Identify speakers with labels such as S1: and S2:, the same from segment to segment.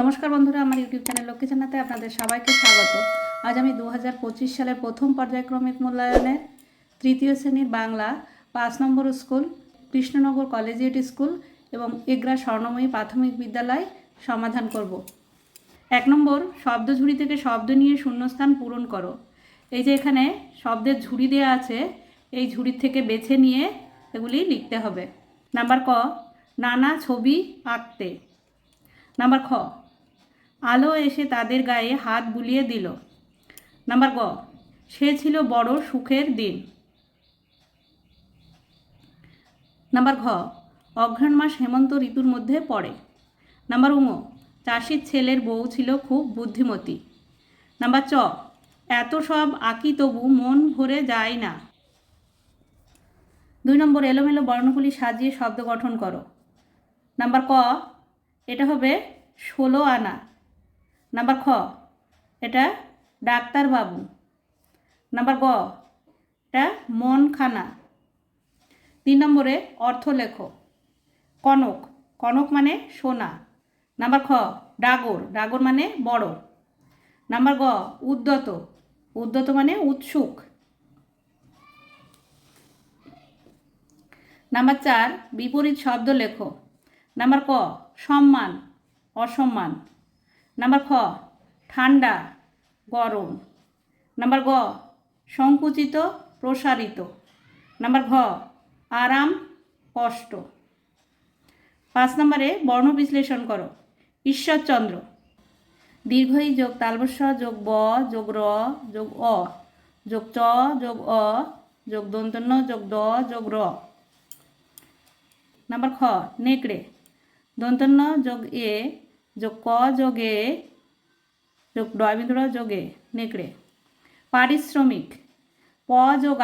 S1: নমস্কার বন্ধুরা, আমার ইউটিউব চ্যানেল লক্ষ্মী জানাতে আপনাদের সবাইকে স্বাগত। আজ আমি দু হাজার পঁচিশ সালের প্রথম পর্যায়ক্রমিক মূল্যায়নের তৃতীয় শ্রেণির বাংলা পাঁচ নম্বর স্কুল, কৃষ্ণনগর কলেজিয়েট স্কুল এবং এগরা স্বর্ণময়ী প্রাথমিক বিদ্যালয় সমাধান করব। এক নম্বর, শব্দ ঝুড়ি থেকে শব্দ নিয়ে শূন্যস্থান পূরণ করো। এই যে এখানে শব্দের ঝুড়ি দেওয়া আছে, এই ঝুড়ির থেকে বেছে নিয়ে এগুলি লিখতে হবে। নাম্বার ক, নানা ছবি আঁকতে। নাম্বার খ আলো এসে তাদের গায়ে হাত বুলিয়ে দিল। নাম্বার গ, সে ছিল বড় সুখের দিন। নাম্বার ঘ, অঘ্রাণ মাস হেমন্ত ঋতুর মধ্যে পড়ে। নাম্বার উঙ চাষির ছেলের বউ ছিল খুব বুদ্ধিমতী। নাম্বার চ, এত সব আঁকি তবু মন ভরে যায় না। দুই নম্বর, এলোমেলো বর্ণগুলি সাজিয়ে শব্দ গঠন করো। নাম্বার ক, এটা হবে ষোলো আনা। নাম্বার খ, এটা ডাক্তারবাবু নাম্বার গ, এটা মনখানা। তিন নম্বরে অর্থ লেখো কনক কনক মানে সোনা। নাম্বার খ, ডাগর। ডাগর মানে বড়। নাম্বার গ, উদ্যত। উদ্যত মানে উৎসুক। নাম্বার চার, বিপরীত শব্দ লেখো নাম্বার ক, সম্মান। অসম্মান। নাম্বার খ, ঠান্ডা, গরম। নাম্বার গ, সংকুচিত, প্রসারিত। নাম্বার ঘ, আরাম, কষ্ট। পাঁচ নম্বরে বর্ণ বিশ্লেষণ করো। ঈশ্বরচন্দ্র দীর্ঘই যোগ তালবস্য, যোগ ব, যোগ র, যোগ অ। যোগ চ, যোগ অ, যোগ দন্তন্য, যোগ দ, যোগ র। নাম্বার খ, নেকড়ে। দন্তন্য, যোগ এ যোগ ক যোগ যোগ ডয়বিন্দুর যোগে নেকড়ে পারিশ্রমিক প যোগ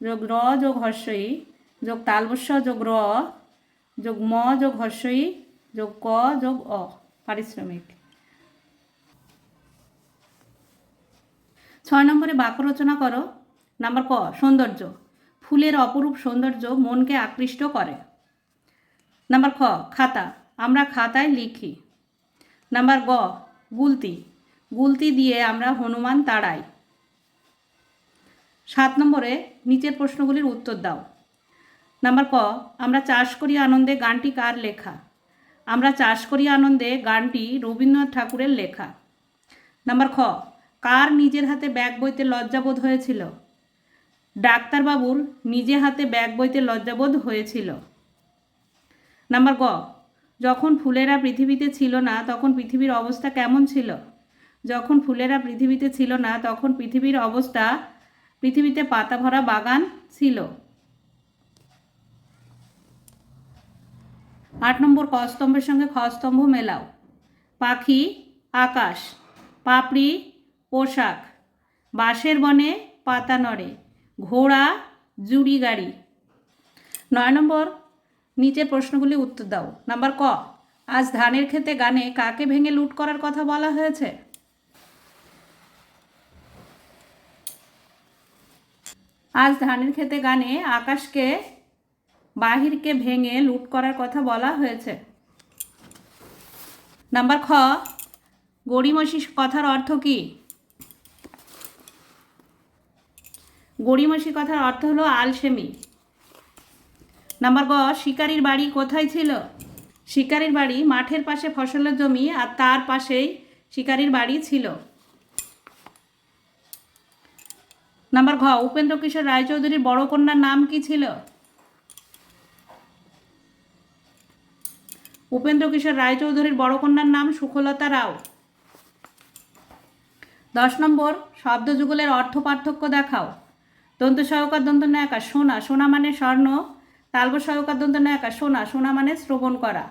S1: যোগ র যোগ হর্ষই যোগ তালবস্য যোগ র যোগ ম যোগ হর্ষই যোগ ক যোগ অ পারিশ্রমিক ছয় নম্বরে বাক্য রচনা করো নাম্বার ক সৌন্দর্য ফুলের অপরূপ সৌন্দর্য মনকে আকৃষ্ট করে নাম্বার খ খাতা আমরা খাতায় লিখি নাম্বার গ, গুলতি। গুলতি দিয়ে আমরা হনুমান তাড়াই। সাত নম্বরে নিচের প্রশ্নগুলির উত্তর দাও। নাম্বার ক, আমরা চাষ করি আনন্দে গানটি কার লেখা? আমরা চাষ করি আনন্দে গানটি রবীন্দ্রনাথ ঠাকুরের লেখা। নাম্বার খ, কার নিজের হাতে ব্যাগ বইতে লজ্জাবোধ হয়েছিল? ডাক্তারবাবুর নিজে হাতে ব্যাগ বইতে লজ্জাবোধ হয়েছিল। নাম্বার গ যখন ফুলেরা পৃথিবীতে ছিল না, তখন পৃথিবীর অবস্থা কেমন ছিল? যখন ফুলেরা পৃথিবীতে ছিল না, তখন পৃথিবীর অবস্থা পৃথিবীতে পাতা ভরা বাগান ছিল। আট নম্বর ক স্তম্ভের সঙ্গে খ স্তম্ভ মেলাও। পাখি, আকাশ, পাপড়ি, পোশাক, বাঁশের বনে পাতা নড়ে, ঘোড়া, জুড়ি গাড়ি। নয় নম্বর নিচের প্রশ্নগুলি উত্তর দাও। নাম্বার ক, আজ ধানের ক্ষেতে গানে কাকে ভেঙে লুট করার কথা বলা হয়েছে? আজ ধানের ক্ষেতে গানে আকাশকে, বাহিরকে ভেঙে লুট করার কথা বলা হয়েছে। নাম্বার খ, গড়িমসি কথার অর্থ কি? গড়িমসি কথার অর্থ হলো আলসেমি। নাম্বার গ শিকারির বাড়ি কোথায় ছিল? শিকারির বাড়ি মাঠের পাশে ফসলের জমি আর তার পাশেই শিকারির বাড়ি ছিল। নাম্বার ঘ উপেন্দ্র কিশোর রায়চৌধুরীর বড় কন্যার নাম কি ছিল? উপেন্দ্র কিশোর রায়চৌধুরীর বড় কন্যার নাম সুখলতা রাও। দশ নম্বর শব্দ যুগলের অর্থ পার্থক্য দেখাও। দন্ত সহকার, দন্ত নয়াকা, সোনা। সোনা মানে স্বর্ণ তালব সহকার দন্ত নায়কা সোনা সোনা মানে শ্রবণ করা।